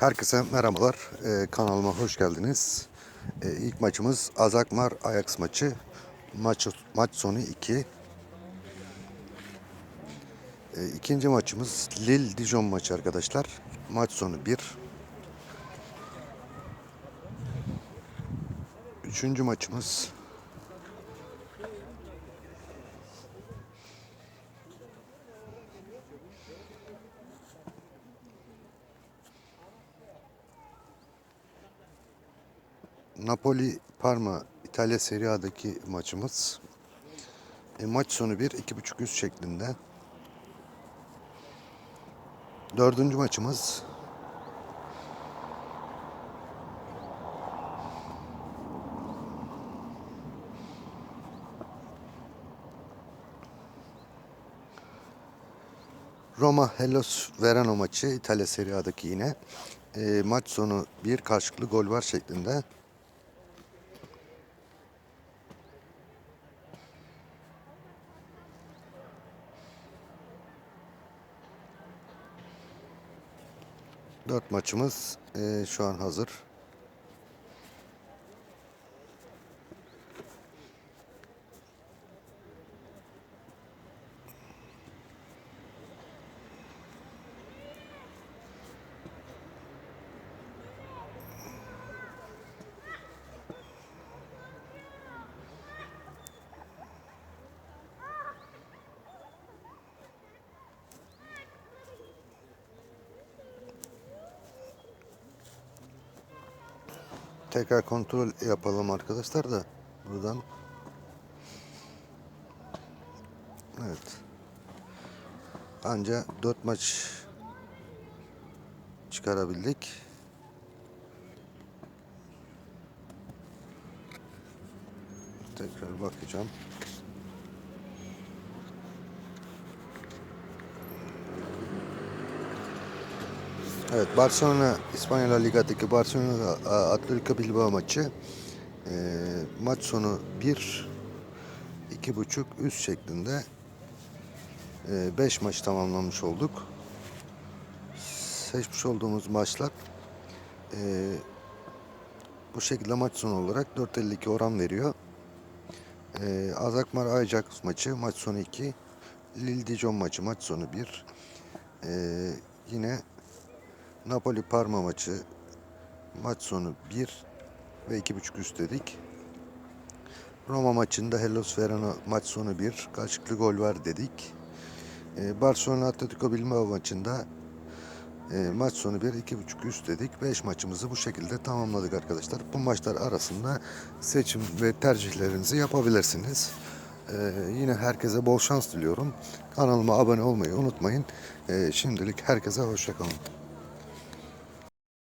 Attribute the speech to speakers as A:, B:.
A: Herkese merhabalar. Ee, kanalıma hoş geldiniz. Ee, ilk maçımız Azakmar Ajax maçı. Maç, maç sonu 2. Ee, ikinci maçımız Lille Dijon maçı arkadaşlar. Maç sonu 1. Üçüncü maçımız Napoli Parma İtalya Serie A'daki maçımız. E, maç sonu 1 2.5 üst şeklinde. Dördüncü maçımız Roma Hellas Verona maçı İtalya Serie A'daki yine. E, maç sonu bir karşılıklı gol var şeklinde. Dört maçımız e, şu an hazır. Tekrar kontrol yapalım arkadaşlar da buradan. Evet. Anca 4 maç çıkarabildik. Tekrar bakacağım. Evet Barcelona İspanya La Liga'daki Barcelona A- Atletico Bilbao maçı. Ee, maç sonu 1 2.5 üst şeklinde 5 maç tamamlamış olduk. Seçmiş olduğumuz maçlar e, bu şekilde maç sonu olarak 4.52 oran veriyor. E, Azakmar Ajax maçı maç sonu 2. Lille Dijon maçı maç sonu 1. E, yine Napoli Parma maçı maç sonu 1 ve 2.5 üst dedik. Roma maçında Hellas Verona maç sonu 1 karşılıklı gol var dedik. Ee, Barcelona Atletico Bilbao maçında e, maç sonu 1 2.5 üst dedik. 5 maçımızı bu şekilde tamamladık arkadaşlar. Bu maçlar arasında seçim ve tercihlerinizi yapabilirsiniz. Ee, yine herkese bol şans diliyorum. Kanalıma abone olmayı unutmayın. Ee, şimdilik herkese hoşçakalın.